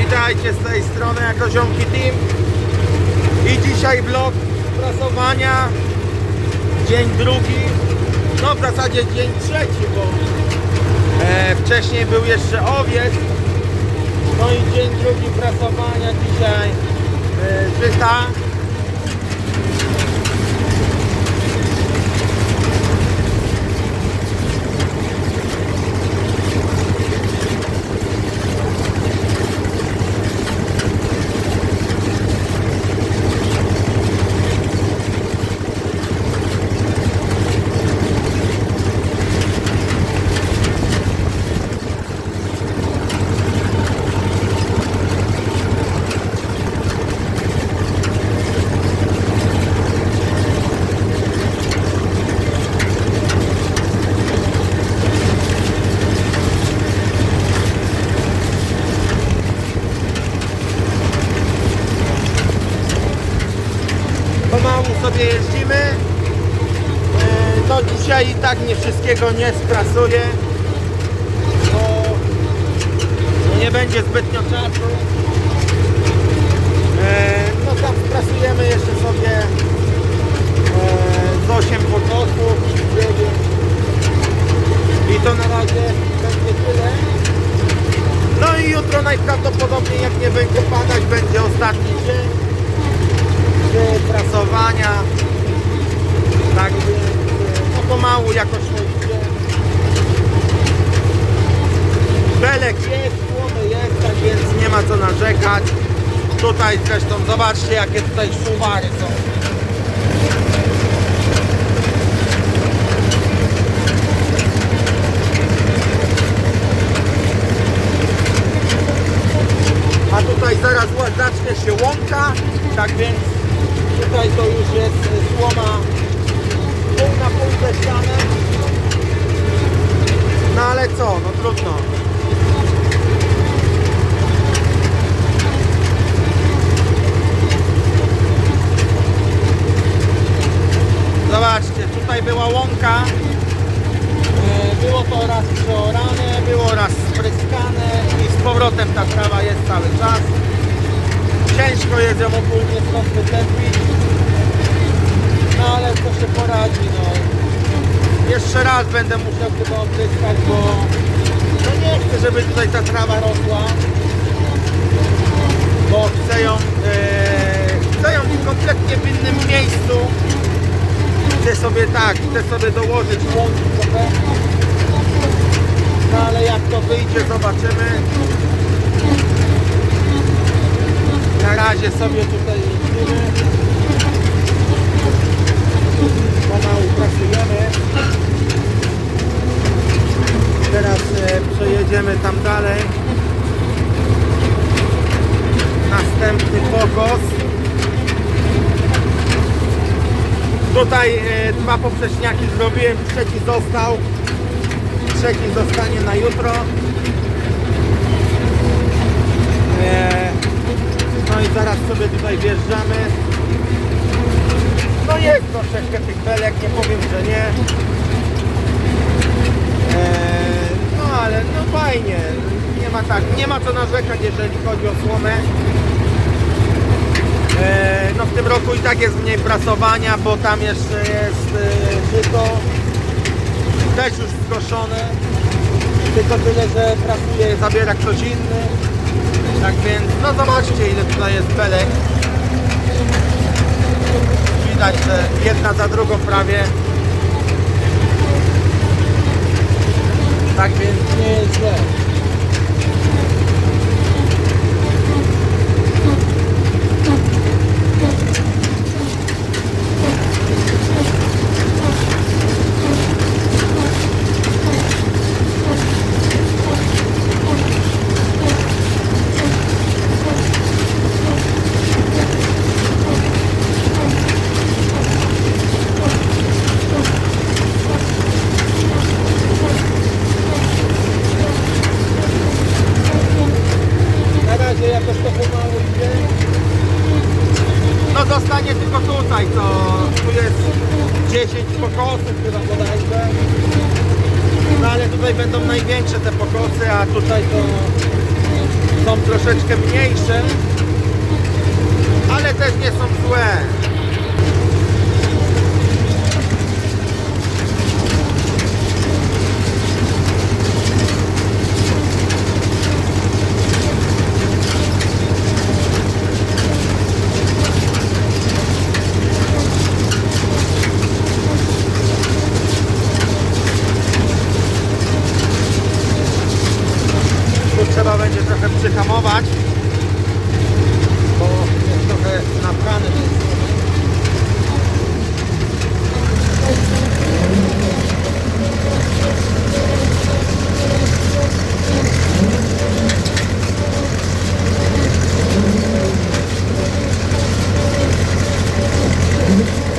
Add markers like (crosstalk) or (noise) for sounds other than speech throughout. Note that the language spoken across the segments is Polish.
Witajcie z tej strony jako Ziomki Team. I dzisiaj vlog prasowania. Dzień drugi. No w zasadzie dzień trzeci bo e, wcześniej był jeszcze owiec. No i dzień drugi prasowania dzisiaj e, żyta pomału sobie jeździmy. E, Dzisiaj i tak nie wszystkiego nie sprasuję, bo nie będzie zbytnio czasu. E, No tam sprasujemy jeszcze sobie e, z 8 pokosów, 9. I to na razie będzie tyle. No i jutro najprawdopodobniej jak nie będzie padać, będzie ostatni dzień prasowania. Tak e, no pomału jakoś to idzie. Belek jest, słowy jest, tak więc nie ma co narzekać. Tutaj zresztą zobaczcie jakie tutaj szuwary są. A tutaj zaraz zacznie się łąka, tak więc tutaj to już jest y, słoma zeszczane. No ale co, no trudno. Zobaczcie, tutaj była łąka. E, Było to raz przeorane, było raz spryskane i z powrotem ta trawa jest cały czas. Ciężko jest ją ogólnie stąd wytępić. No ale co się poradzi, no. Jeszcze raz będę musiał chyba odzyskać, bo no nie chcę, żeby tutaj ta trawa rosła. Bo chcę ją, e, chcę ją kompletnie w innym miejscu. Chcę sobie tak, chcę sobie dołożyć trochę. No ale jak to wyjdzie, zobaczymy. Na razie sobie tutaj jeździmy. Pomału pracujemy. Teraz e, przejedziemy tam dalej. Następny pokos. Tutaj e, dwa poprzeczniaki zrobiłem, trzeci został. Trzeci zostanie na jutro. E, no i zaraz sobie tutaj wjeżdżamy. No jest troszeczkę tych belek, nie powiem, że nie. No ale no fajnie. Nie ma tak, nie ma co narzekać, jeżeli chodzi o słomę. Eee, no w tym roku i tak jest mniej prasowania, bo tam jeszcze jest e, żyto. Też już skoszone. Tylko tyle, że pracuje, zabiera ktoś inny. Tak więc, no zobaczcie ile tutaj jest belek. Widać, że jedna za drugą prawie. Tak więc nie jest źle. Na razie jakoś to pomału idzie. No zostanie tylko tutaj, to tu jest 10 pokosów chyba bodajże. No ale tutaj będą największe te pokosy, a tutaj to są troszeczkę mniejsze, ale też nie są złe. Tu trzeba będzie trochę przyhamować, bo jest trochę napchany. Więc...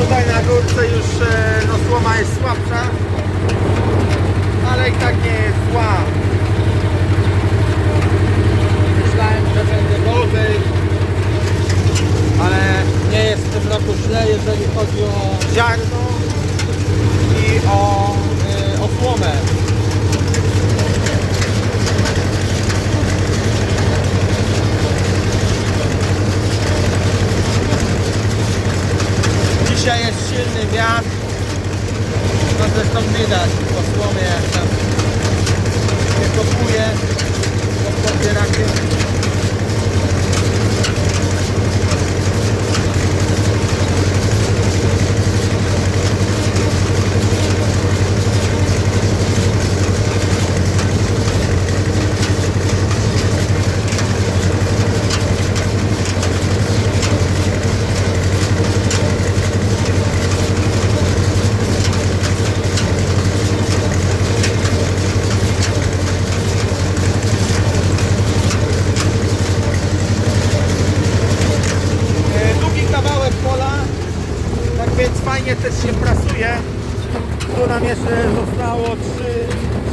Tutaj na górce już e, no, słoma jest słabsza, ale i tak nie jest zła. Myślałem, że będzie gorzej, ale nie jest w tym roku źle, jeżeli chodzi o ziarno i o, e, o słomę. Dzisiaj jest silny wiatr. No zresztą widać po słomie jak tam się kopuje pod podbierakiem. E, Długi kawałek pola, tak więc fajnie też się prasuje. Tu nam jeszcze zostało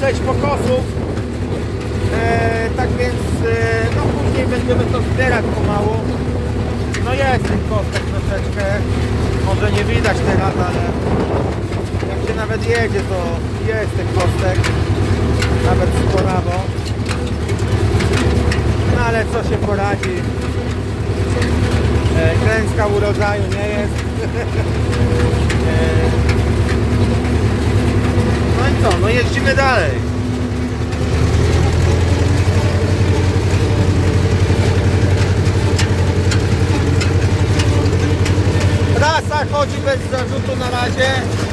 3, 6 pokosów. E, tak więc e, no później będziemy to zbierać pomału. No jest tych kostek troszeczkę. Może nie widać teraz, ale jak się nawet jedzie to jest tych kostek. Nawet spolawo. No ale co się poradzi. E, Klęska urodzaju nie jest. (laughs) E, No i co? No jeździmy dalej. Trasa chodzi bez zarzutu na razie.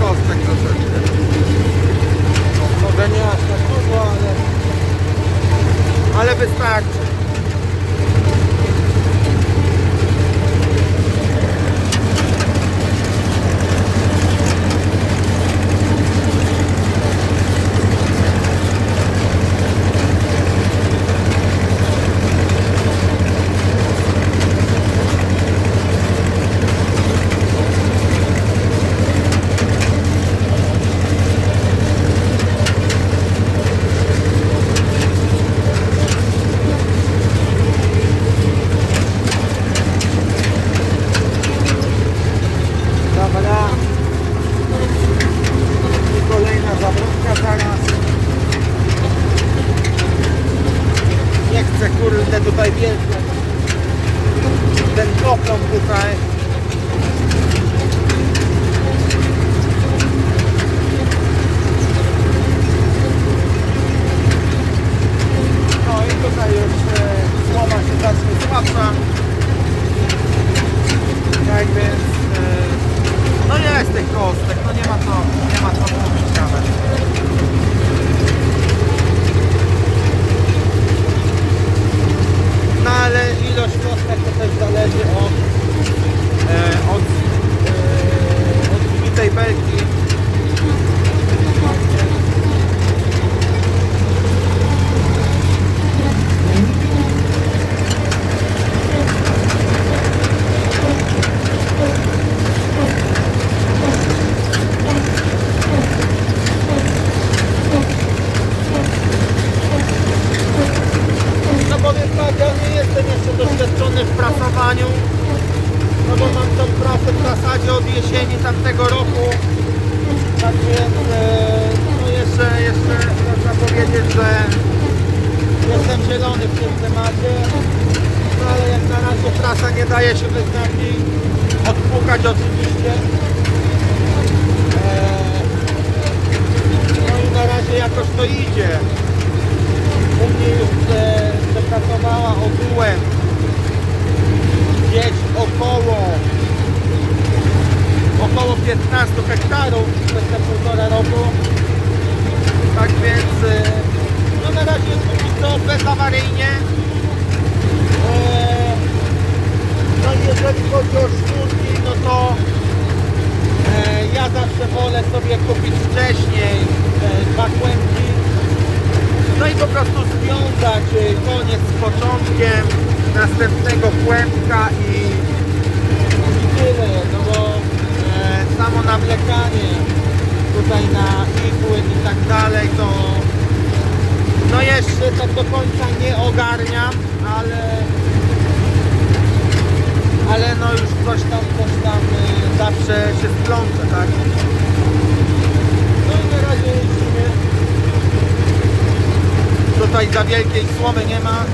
kostek troszeczkę. Może nie aż tak dużo, ale, ale wystarczy. видите następnego kłębka i, i tyle, no bo e, samo nawlekanie tutaj na igły i tak dalej, to no jeszcze tak do końca nie ogarniam, ale ale no już coś tam, coś tam e, zawsze się splącze, tak? No i na razie jeździmy. Tutaj za wielkiej słomy nie ma.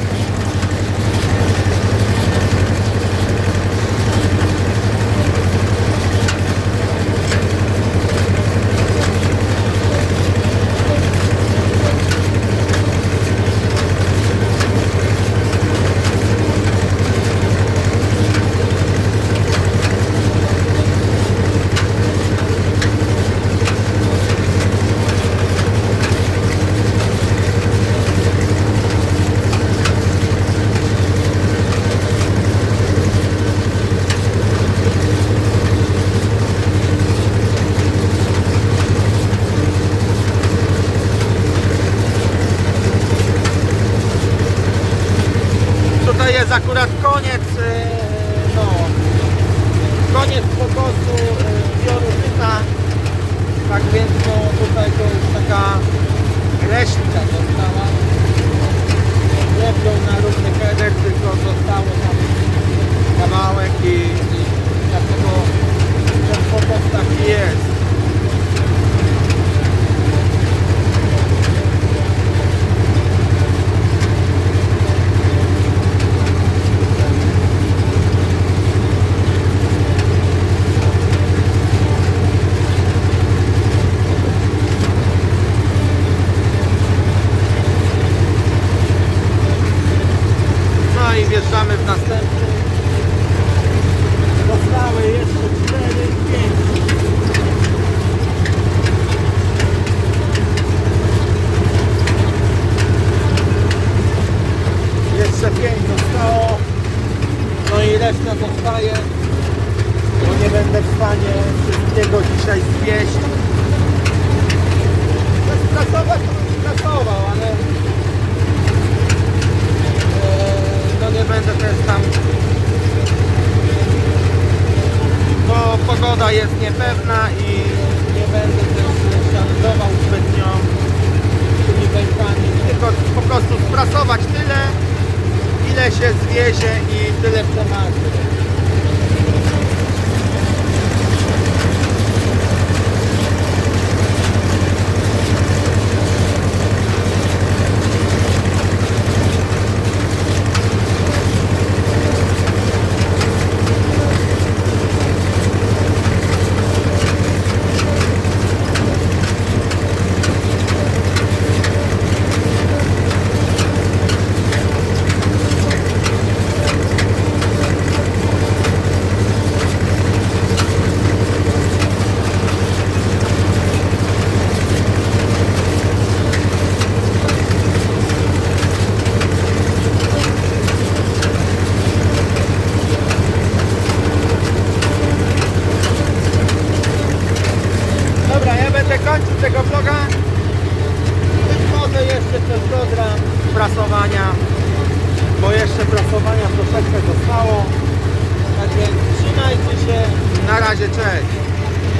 Ile się zwiezie i tyle w temacie